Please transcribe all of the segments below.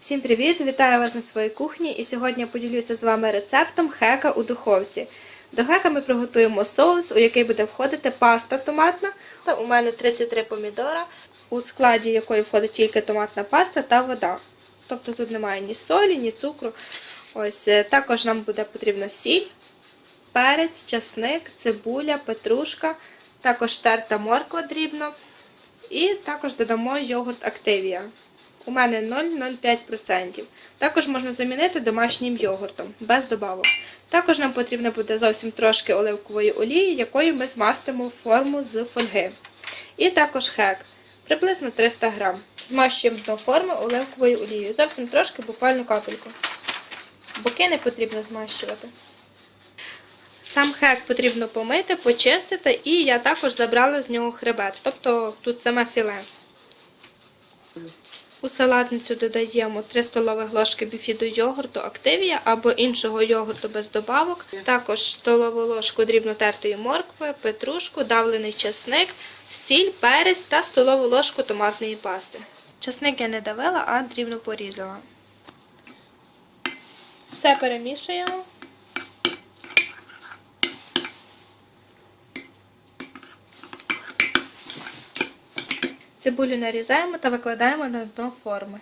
Всім привіт! Вітаю вас на своїй кухні і сьогодні я поділюся з вами рецептом хека у духовці. До хека ми приготуємо соус, у який буде входити паста томатна. У мене 33 помідора, у складі якої входить тільки томатна паста та вода. Тобто тут немає ні солі, ні цукру. Ось е, також нам буде потрібна сіль, перець, часник, цибуля, петрушка, також терта морква дрібно. І також додамо йогурт Активія. У мене 0,05%. Також можна замінити домашнім йогуртом, без добавок. Також нам потрібно буде зовсім трошки оливкової олії, якою ми змастимо форму з фольги. І також хек, приблизно 300 грам. Змащуємо дно форми оливковою олією. Зовсім трошки, буквально капельку. Боки не потрібно змащувати. Сам хек потрібно помити, почистити, і я також забрала з нього хребет, тобто тут саме філе. У салатницю додаємо 3 столових ложки біфіду йогурту Активія або іншого йогурту без добавок, також столову ложку дрібно тертої моркви, петрушку, давлений часник, сіль, перець та столову ложку томатної пасти. Часник я не давила, а дрібно порізала. Все перемішуємо. Цибулю нарізаємо та викладаємо на дно форми.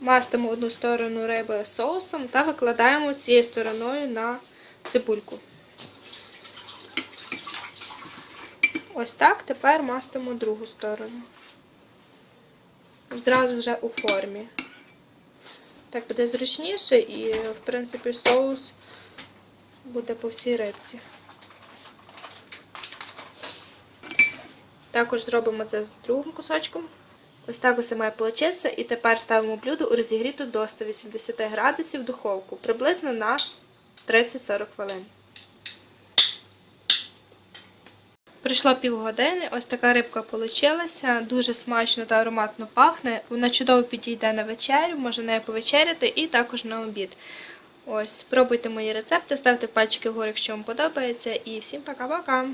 Мастимо одну сторону риби соусом та викладаємо цією стороною на цибульку. Ось так тепер мастимо другу сторону. Зразу вже у формі. Так буде зручніше і, в принципі, соус буде по всій рибці. Також зробимо це з другим кусочком. Ось так усе має получитися. І тепер ставимо блюдо у розігріту до 180 градусів духовку, приблизно на 30-40 хвилин. Пройшло півгодини, ось така рибка вийшла, дуже смачно та ароматно пахне. Вона чудово підійде на вечерю, можна нею повечеряти і також на обід. Ось, спробуйте мої рецепти, ставте пальчики вгору, якщо вам подобається. І всім пока-пока!